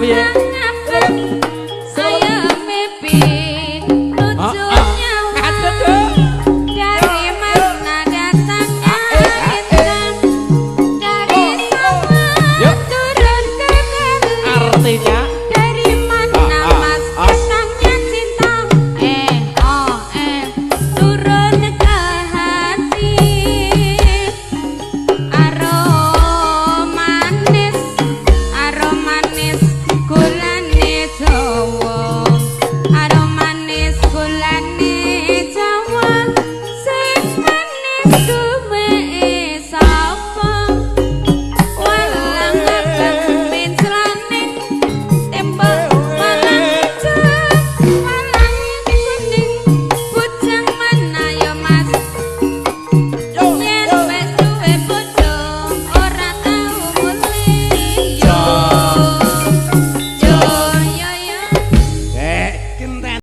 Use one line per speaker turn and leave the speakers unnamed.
piye? Saya mimpi tujuannya dari mana datangnya insan dari sama turun ke bumi.
Artinya
land me